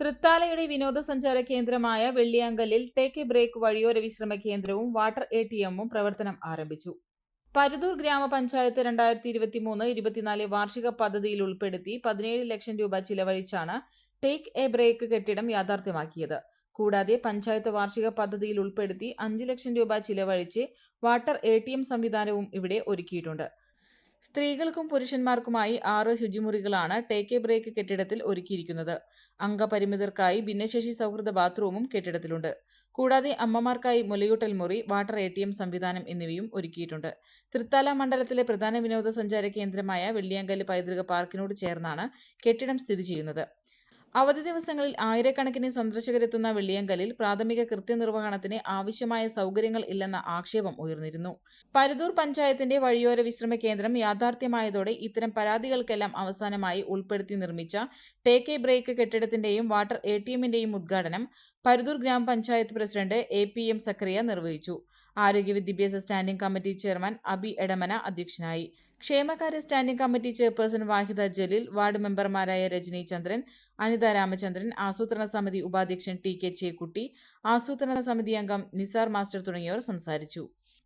തൃത്താലയുടെ വിനോദസഞ്ചാര കേന്ദ്രമായ വെള്ളിയാങ്കലിൽ take a break വഴിയോര വിശ്രമ കേന്ദ്രവും വാട്ടർ എ ടി എമ്മും പ്രവർത്തനം ആരംഭിച്ചു. പരുതൂർ ഗ്രാമപഞ്ചായത്ത് രണ്ടായിരത്തി ഇരുപത്തി മൂന്ന് ഇരുപത്തിനാല് വാർഷിക പദ്ധതിയിൽ ഉൾപ്പെടുത്തി പതിനേഴ് ലക്ഷം രൂപ ചിലവഴിച്ചാണ് ടേക്ക് എ ബ്രേക്ക് കെട്ടിടം യാഥാർത്ഥ്യമാക്കിയത്. കൂടാതെ പഞ്ചായത്ത് വാർഷിക പദ്ധതിയിൽ ഉൾപ്പെടുത്തി അഞ്ച് ലക്ഷം രൂപ ചിലവഴിച്ച് വാട്ടർ എ സംവിധാനവും ഇവിടെ ഒരുക്കിയിട്ടുണ്ട്. സ്ത്രീകൾക്കും പുരുഷന്മാർക്കുമായി ആറ് ശുചിമുറികളാണ് ടേക്ക് എ ബ്രേക്ക് കെട്ടിടത്തിൽ ഒരുക്കിയിരിക്കുന്നത്. അംഗപരിമിതർക്കായി ഭിന്നശേഷി സൗഹൃദ ബാത്റൂമും കെട്ടിടത്തിലുണ്ട്. കൂടാതെ അമ്മമാർക്കായി മുലയൂട്ടൽ മുറി വാട്ടർ എ സംവിധാനം എന്നിവയും ഒരുക്കിയിട്ടുണ്ട്. തൃത്താല മണ്ഡലത്തിലെ പ്രധാന വിനോദസഞ്ചാര കേന്ദ്രമായ വെള്ളിയാങ്കല്ല് പൈതൃക പാർക്കിനോട് ചേർന്നാണ് കെട്ടിടം സ്ഥിതി ചെയ്യുന്നത്. അവധി ദിവസങ്ങളിൽ ആയിരക്കണക്കിന് സന്ദർശകരെത്തുന്ന വെള്ളിയങ്കലിൽ പ്രാഥമിക കൃത്യനിർവഹണത്തിന് ആവശ്യമായ സൗകര്യങ്ങൾ ഇല്ലെന്ന ആക്ഷേപം ഉയർന്നിരുന്നു. പരുതൂർ പഞ്ചായത്തിന്റെ വഴിയോര വിശ്രമ കേന്ദ്രം യാഥാർത്ഥ്യമായതോടെ ഇത്തരം പരാതികൾക്കെല്ലാം അവസാനമായി ഉൾപ്പെടുത്തി നിർമ്മിച്ച ടേക്ക് എ ബ്രേക്ക് കെട്ടിടത്തിന്റെയും വാട്ടർ എ ടി എമ്മിന്റെയും ഉദ്ഘാടനം പരുതൂർ ഗ്രാമപഞ്ചായത്ത് president A P M Zakariya നിർവഹിച്ചു. ആരോഗ്യ വിദ്യാഭ്യാസ standing committee chairman Abi Edamana അധ്യക്ഷനായി. ക്ഷേമകാര്യ standing committee chairperson Vahida Jaleel ward മെമ്പർമാരായ രജനി ചന്ദ്രൻ അനിത രാമചന്ദ്രൻ ആസൂത്രണ സമിതി ഉപാധ്യക്ഷൻ ടി കെ ചേക്കുട്ടി ആസൂത്രണ സമിതി അംഗം നിസാർ മാസ്റ്റർ തുടങ്ങിയവർ സംസാരിച്ചു.